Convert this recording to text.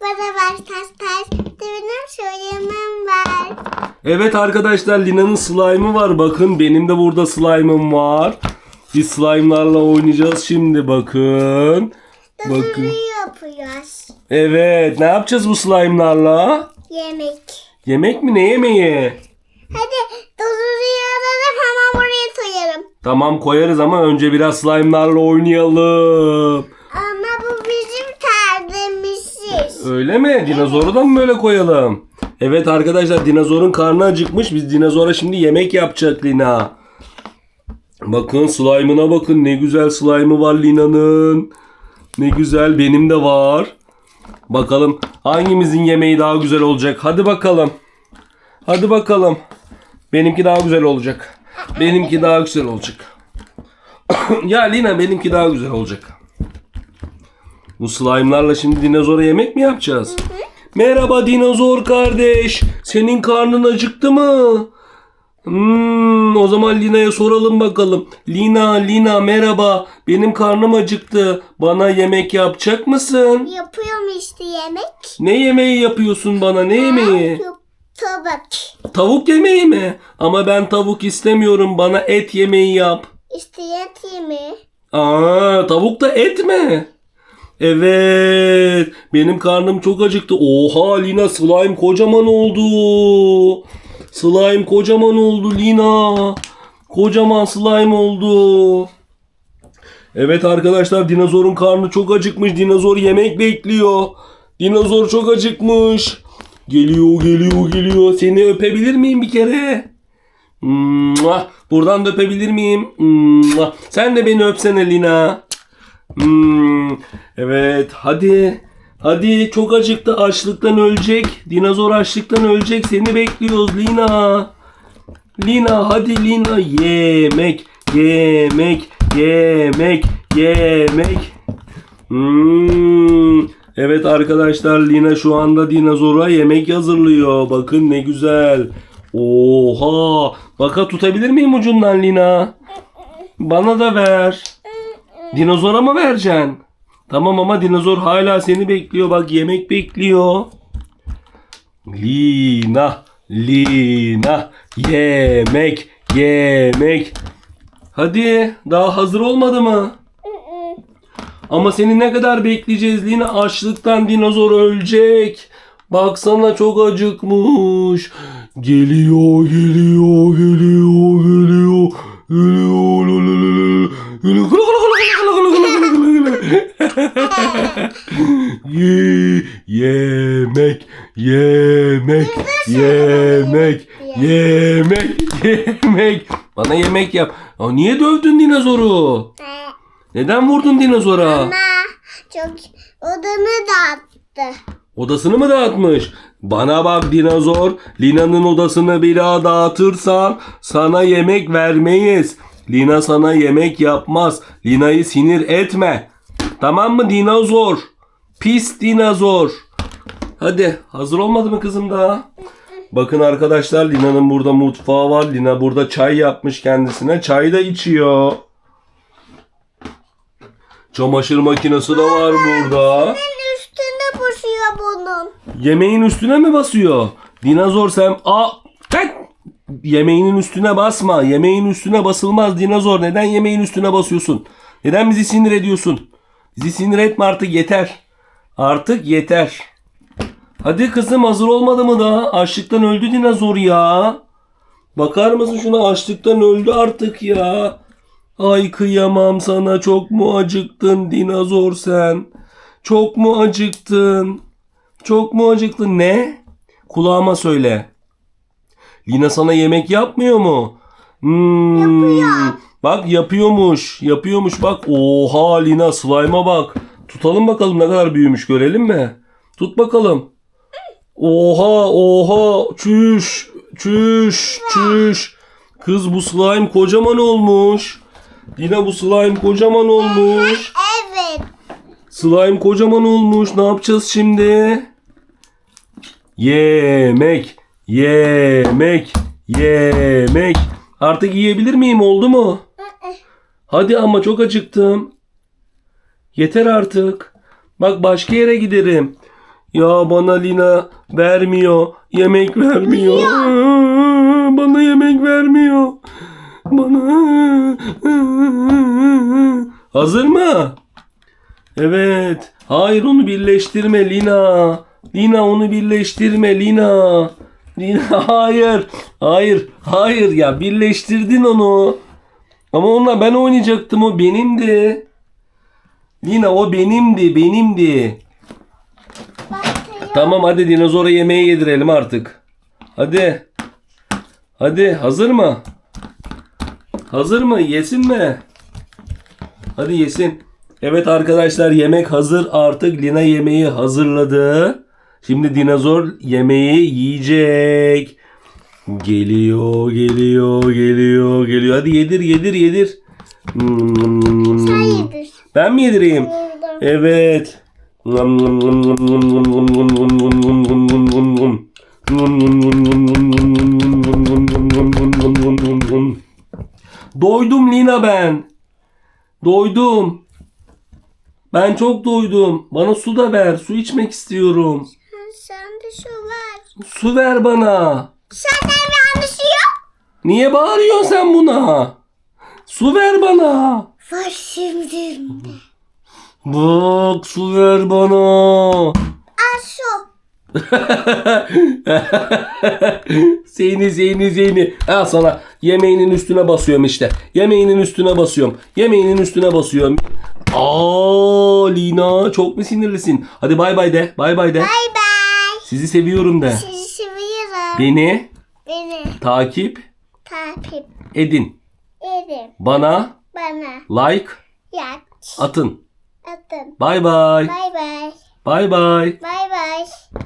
Bana ver tas tas. Benim söylemem var. Evet arkadaşlar Lina'nın slime'ı var. Bakın benim de burada slime'ım var. Biz slime'larla oynayacağız şimdi bakın. Bakın. Yapıyoruz. Evet ne yapacağız bu slime'larla? Yemek. Yemek mi ne yemeği? Hadi dondurmayı alalım hemen buraya koyalım. Tamam koyarız ama önce biraz slime'larla oynayalım. Ama bu bizim terlemisiz. Öyle mi? Dinozoru da mı böyle koyalım? Evet arkadaşlar dinozorun karnı acıkmış. Biz dinozora şimdi yemek yapacak Lina. Bakın slime'ına bakın. Ne güzel slime'ı var Lina'nın. Ne güzel benim de var. Bakalım hangimizin yemeği daha güzel olacak. Hadi bakalım. Hadi bakalım. Benimki daha güzel olacak. Benimki daha güzel olacak. ya Lina benimki daha güzel olacak. Bu slime'larla şimdi dinozora yemek mi yapacağız? Merhaba dinozor kardeş. Senin karnın acıktı mı? Hmm, o zaman Lina'ya soralım bakalım. Lina, Lina merhaba. Benim karnım acıktı. Bana yemek yapacak mısın? Yapıyorum işte yemek. Ne yemeği yapıyorsun bana? Ne yemeği? Tabak. Tavuk yemeği mi? Ama ben tavuk istemiyorum. Bana et yemeği yap. İşte et yemeği. Aa, tavuk da et mi? Evet. Benim karnım çok acıktı. Oha Lina slime kocaman oldu. Slime kocaman oldu Lina. Kocaman slime oldu. Evet arkadaşlar dinozorun karnı çok acıkmış. Dinozor yemek bekliyor. Dinozor çok acıkmış. Geliyor geliyor geliyor. Seni öpebilir miyim bir kere? Mua. Buradan da öpebilir miyim? Mua. Sen de beni öpsene Lina. Hmm, evet hadi. Hadi çok acıktı açlıktan ölecek. Dinozor açlıktan ölecek. Seni bekliyoruz Lina. Lina hadi Lina yemek yemek yemek yemek. Hmm, evet arkadaşlar Lina şu anda dinozora yemek hazırlıyor. Bakın ne güzel. Oha. Baka tutabilir miyim ucundan Lina? Bana da ver. Dinozora mı vereceksin? Tamam ama dinozor hala seni bekliyor. Bak yemek bekliyor. Lina, Lina, yemek, yemek. Hadi daha hazır olmadı mı? Ama seni ne kadar bekleyeceğiz Lina? Açlıktan dinozor ölecek. Baksana çok acıkmış. Geliyor, geliyor, Ye- Yemek, yemek, yemek, yemek, yemek. Bana yemek yap. Aa, niye dövdün dinozoru? Neden vurdun dinozora? Ama çok odamı dağıttı. Odasını mı dağıtmış? Bana bak dinozor. Lina'nın odasını bir daha dağıtırsan sana yemek vermeyiz. Lina sana yemek yapmaz. Lina'yı sinir etme. Tamam mı dinozor? Pis dinozor. Hadi hazır olmadı mı kızım daha? Bakın arkadaşlar Lina'nın burada mutfağı var. Lina burada çay yapmış kendisine. Çay da içiyor. Çamaşır makinesi de var burada. Ben üstüne basıyor bunun. Yemeğin üstüne mi basıyor? Dinozor sen... Aa! Kalk! Yemeğinin üstüne basma. Yemeğin üstüne basılmaz dinozor. Neden yemeğin üstüne basıyorsun? Neden bizi sinir ediyorsun? Bizi sinir etme artık yeter. Artık yeter. Hadi kızım hazır olmadı mı daha? Açlıktan öldü dinozor ya. Bakar mısın şuna açlıktan öldü artık ya. Ay kıyamam sana çok mu acıktın dinozor sen? Çok mu acıktın? Çok mu acıktın? Ne? Kulağıma söyle. Lina sana yemek yapmıyor mu? Hmm, Yapıyor. Bak yapıyormuş. Yapıyormuş bak. Oha Lina slime'a bak. Tutalım bakalım ne kadar büyümüş görelim mi? Tut bakalım. Oha oha çüş çüş çüş. Kız bu slime kocaman olmuş. Lina bu slime kocaman olmuş. Evet. Slime kocaman olmuş. Ne yapacağız şimdi? Yemek, yemek, yemek. Artık yiyebilir miyim? Oldu mu? Hadi ama çok acıktım. Yeter artık. Bak başka yere giderim. Ya bana Lina vermiyor. Yemek vermiyor. Bana yemek vermiyor. Bana. Hazır mı? Evet. Hayır onu birleştirme Lina. Lina onu birleştirme Lina. Lina hayır. Hayır. Hayır ya birleştirdin onu. Ama onunla ben oynayacaktım o benimdi. Lina o benimdi benimdi. Tamam hadi dinozora yemeği yedirelim artık. Hadi. Hadi hazır mı? Hazır mı? Yesin mi? Hadi yesin. Evet arkadaşlar yemek hazır artık. Lina yemeği hazırladı. Şimdi dinozor yemeği yiyecek. Geliyor, geliyor, geliyor, geliyor. Hadi yedir, yedir, yedir. Hayırdır? Ben mi yedireyim? Evet. Doydum Lina ben. Doydum. Ben çok doydum. Bana su da ver. Su içmek istiyorum. Sen de şu var. Su ver bana. Yok. Niye bağırıyorsun sen buna? Su ver bana. Var şimdi. Bak su ver bana. Al şu. seni seni seni. Al sana yemeğinin üstüne basıyorum işte. Yemeğinin üstüne basıyorum. Yemeğinin üstüne basıyorum. Aa Lina çok mu sinirlisin? Hadi bay bay de. Bay bay de. Bay bay. Sizi seviyorum de. Sizi seviyorum. Beni Beni takip takip edin. edin. Bana Bana like yak atın. atın. Bay bay. Bay bay. Bay bay. Bay bay.